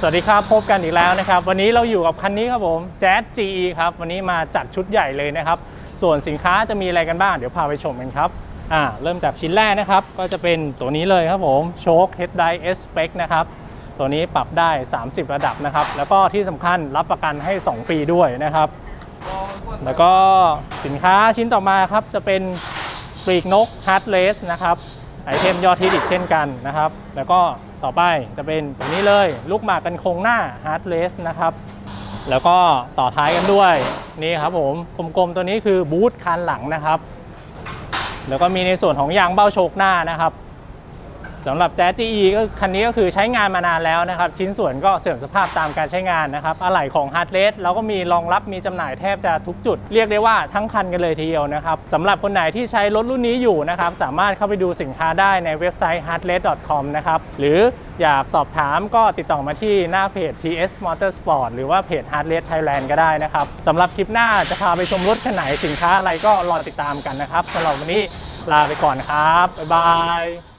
สวัสดีครับ พบกันอีกแล้วนะครับ วันนี้เราอยู่กับคันนี้ครับผม Jazz GE ครับ วันนี้มาจัดชุดใหญ่เลยนะครับ ส่วนสินค้าจะมีอะไรกันบ้าง เดี๋ยวพาไปชมกันครับอ่าเริ่มจากชิ้นแรกนะครับ ก็จะเป็นตัวนี้เลยครับผมโชค Head Die S Spec นะครับ ตัวนี้ปรับได้ 30 ระดับนะครับ แล้วก็ที่สำคัญรับประกันให้ 2 ปีด้วยนะครับ แล้วก็สินค้าชิ้นต่อมาครับจะเป็นปีกนก Heart r a c e นะครับ ไอเทมยอดฮิตอีกเช่นกันนะครับ แล้วก็ต่อไปจะเป็นตัวนี้เลยลูกหมากกันโครงหน้าฮาร์ดเลสนะครับ แล้วก็ต่อท้ายกันด้วยนี่ครับผมกลมๆตัวนี้คือบูทคันหลังนะครับ แล้วก็มีในส่วนของยางเบ้าโชกหน้านะครับ สำหรับแจ๊ GE ก็คันนี้ก็คือใช้งานมานานแล้วนะครับ ชิ้นส่วนก็เสื่อมสภาพตามการใช้งานนะครับอะไหล่ของ Hard r a c e เราก็มีรองรับมีจำหน่ายแทบจะทุกจุด เรียกได้ว่าทั้งคันกันเลยทีเดียวนะครับสำหรับคนไหนที่ใช้รถรุ่นนี้อยู่นะครับ สามารถเข้าไปดูสินค้าได้ในเว็บไซต์ h a r d r a t c o m นะครับหรืออยากสอบถามก็ติดต่อมาที่หน้าเพจ TS Motorsport หรือว่าเพจ h a r d r a t Thailand ก็ได้นะครับสำหรับคลิปหน้าจะพาไปชมรถคันไหนสินค้าอะไรก็รอติดตามกันนะครับสำหรับวันนี้ลาไปก่อนครับบ๊ายบาย